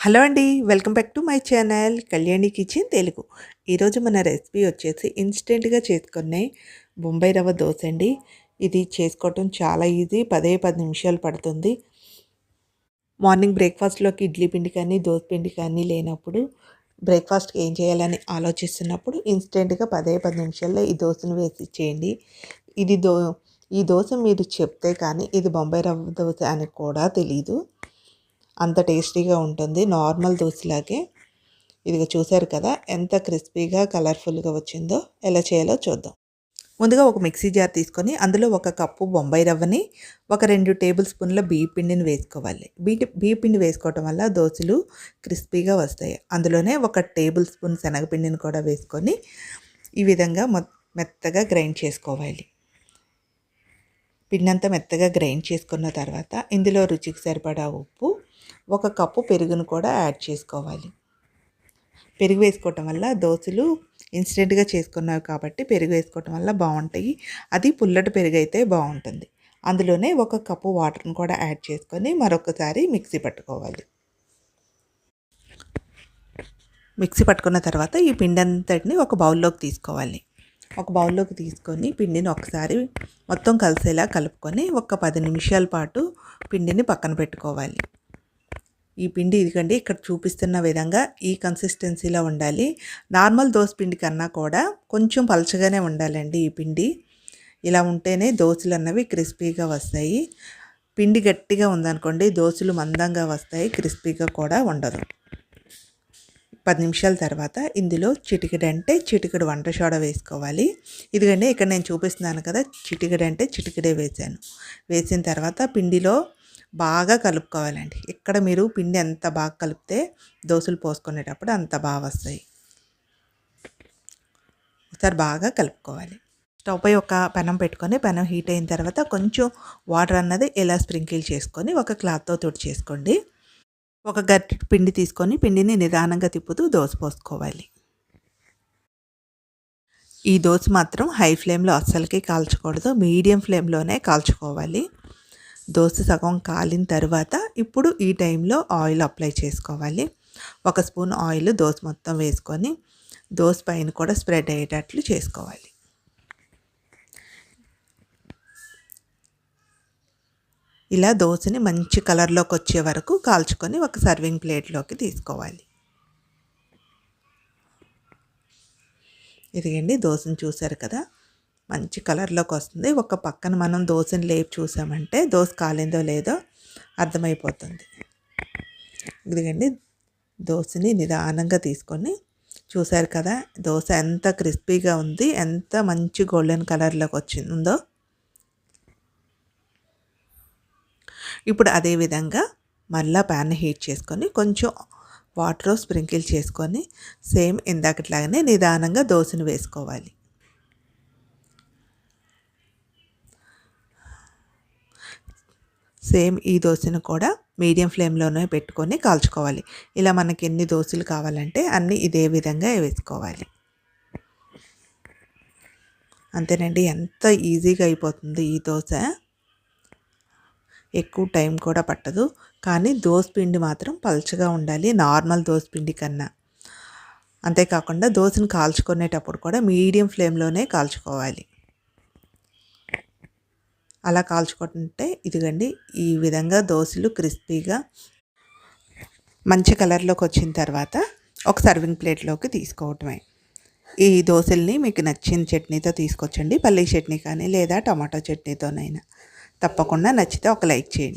Hello అండి welcome back to my channel Kalyani kitchen Telugu. ఈరోజు మన రెసిపీ వచ్చేసి ఇన్స్టెంట్గా చేసుకునే బొంబాయి రవ్వ దోశ అండి. ఇది చేసుకోవటం చాలా ఈజీ పదే పది నిమిషాలు పడుతుంది. మార్నింగ్ బ్రేక్ఫాస్ట్లోకి ఇడ్లీ పిండి కానీ దోశ పిండి కానీ లేనప్పుడు బ్రేక్ఫాస్ట్కి ఏం చేయాలని ఆలోచిస్తున్నప్పుడు ఇన్స్టెంట్గా పదే పది నిమిషాల్లో ఈ దోశను వేసి చేయండి ఇది దో ఈ దోశ మీరు చెప్తే కానీ ఇది బొంబాయి రవ్వ దోశ అని కూడా తెలీదు. అంత టేస్టీగా ఉంటుంది నార్మల్ దోశలాగే. ఇదిగో చూసారు కదా ఎంత క్రిస్పీగా కలర్ఫుల్గా వచ్చిందో ఎలా చేయాలో చూద్దాం. ముందుగా ఒక మిక్సీ జార్ తీసుకొని అందులో ఒక కప్పు బొంబాయి రవ్వని ఒక రెండు టేబుల్ స్పూన్ల బియ్య పిండిని వేసుకోవాలి. బియ్య బియ్య పిండి వేసుకోవటం వల్ల దోశలు క్రిస్పీగా వస్తాయి. అందులోనే ఒక టేబుల్ స్పూన్ శనగపిండిని కూడా వేసుకొని ఈ విధంగా మెత్తగా గ్రైండ్ చేసుకోవాలి. పిండి అంతా మెత్తగా గ్రైండ్ చేసుకున్న తర్వాత ఇందులో రుచికి సరిపడా ఉప్పు ఒక కప్పు పెరుగును కూడా యాడ్ చేసుకోవాలి. పెరుగు వేసుకోవటం వల్ల దోశలు ఇన్స్టెంట్గా చేసుకున్నావు కాబట్టి పెరుగు వేసుకోవటం వల్ల బాగుంటాయి. అది పుల్లటి పెరుగు అయితే బాగుంటుంది. అందులోనే ఒక కప్పు వాటర్ని కూడా యాడ్ చేసుకొని మరొకసారి మిక్సీ పట్టుకోవాలి. మిక్సీ పట్టుకున్న తర్వాత ఈ పిండి అంతటిని ఒక బౌల్లోకి తీసుకోవాలి. ఒక బౌల్లోకి తీసుకొని పిండిని ఒకసారి మొత్తం కలిసేలా కలుపుకొని ఒక పది నిమిషాల పాటు పిండిని పక్కన పెట్టుకోవాలి. ఈ పిండి ఇదిగండి ఇక్కడ చూపిస్తున్న విధంగా ఈ కన్సిస్టెన్సీలో ఉండాలి. నార్మల్ దోశ పిండి కన్నా కూడా కొంచెం పలచగానే ఉండాలండి ఈ పిండి. ఇలా ఉంటేనే దోశలు అన్నవి క్రిస్పీగా వస్తాయి. పిండి గట్టిగా ఉందనుకోండి దోశలు మందంగా వస్తాయి క్రిస్పీగా కూడా ఉండదు. పది నిమిషాల తర్వాత ఇందులో చిటికెడు అంటే చిటికెడు వంట సోడా వేసుకోవాలి. ఇదిగండి ఇక్కడ నేను చూపిస్తున్నాను కదా చిటికెడు అంటే చిటికెడే వేసాను. వేసిన తర్వాత పిండిలో బాగా కలుపుకోవాలండి. ఇక్కడ మీరు పిండి ఎంత బాగా కలిపితే దోశలు పోసుకునేటప్పుడు అంత బాగా వస్తాయి. ఒకసారి బాగా కలుపుకోవాలి. స్టవ్ పై ఒక పెనం పెట్టుకొని పెనం హీట్ అయిన తర్వాత కొంచెం వాటర్ అన్నది ఇలా స్ప్రింకిల్ చేసుకొని ఒక క్లాత్తో తుడిచేసుకోండి ఒక గట్టి పిండి తీసుకొని పిండిని నిదానంగా తిప్పుతూ దోశ పోసుకోవాలి. ఈ దోశ మాత్రం హై ఫ్లేమ్లో అస్సలకి కాల్చకూడదు. మీడియం ఫ్లేమ్లోనే కాల్చుకోవాలి. దోశ సగం కాలిన తర్వాత ఇప్పుడు ఈ టైంలో ఆయిల్ అప్లై చేసుకోవాలి. ఒక స్పూన్ ఆయిల్ దోశ మొత్తం వేసుకొని దోశ పైన కూడా స్ప్రెడ్ అయ్యేటట్లు చేసుకోవాలి. ఇలా దోశని మంచి కలర్లోకి వచ్చే వరకు కాల్చుకొని ఒక సర్వింగ్ ప్లేట్లోకి తీసుకోవాలి. ఇదిగండి దోశను చూశారు కదా? మంచి కలర్లోకి వస్తుంది. ఒక పక్కన మనం దోశని లేపి చూసామంటే దోశ కాలిందో లేదో అర్థమైపోతుంది. ఇదిగండి. దోశని నిదానంగా తీసుకొని చూశారు కదా దోశ ఎంత క్రిస్పీగా ఉంది ఎంత మంచి గోల్డెన్ కలర్లోకి వచ్చిందో. ఇప్పుడు అదేవిధంగా మళ్ళీ ప్యాన్ హీట్ చేసుకొని కొంచెం వాటర్ స్ప్రింకిల్ చేసుకొని సేమ్ ఇందాకట్లాగానే నిదానంగా దోశను వేసుకోవాలి. సేమ్ ఈ దోశను కూడా మీడియం ఫ్లేమ్లోనే పెట్టుకొని కాల్చుకోవాలి. ఇలా మనకి ఎన్ని దోశలు కావాలంటే అన్నీ ఇదే విధంగా వేసుకోవాలి. అంతేనండి ఎంత ఈజీగా అయిపోతుంది ఈ దోశ. ఎక్కువ టైం కూడా పట్టదు. కానీ దోశ పిండి మాత్రం పల్చగా ఉండాలి నార్మల్ దోశ పిండి కన్నా. అంతేకాకుండా దోశను కాల్చుకునేటప్పుడు కూడా మీడియం ఫ్లేమ్లోనే కాల్చుకోవాలి. అలా కాల్చుకుంటే ఇదిగండి ఈ విధంగా దోశలు క్రిస్పీగా మంచి కలర్లోకి వచ్చిన తర్వాత ఒక సర్వింగ్ ప్లేట్లోకి తీసుకోవటమే. ఈ దోశల్ని మీకు నచ్చిన చట్నీతో తీసుకొచ్చండి పల్లీ చట్నీ కానీ లేదా టమాటో చట్నీతోనైనా. తప్పకుండా నచ్చితే ఒక లైక్ చేయండి.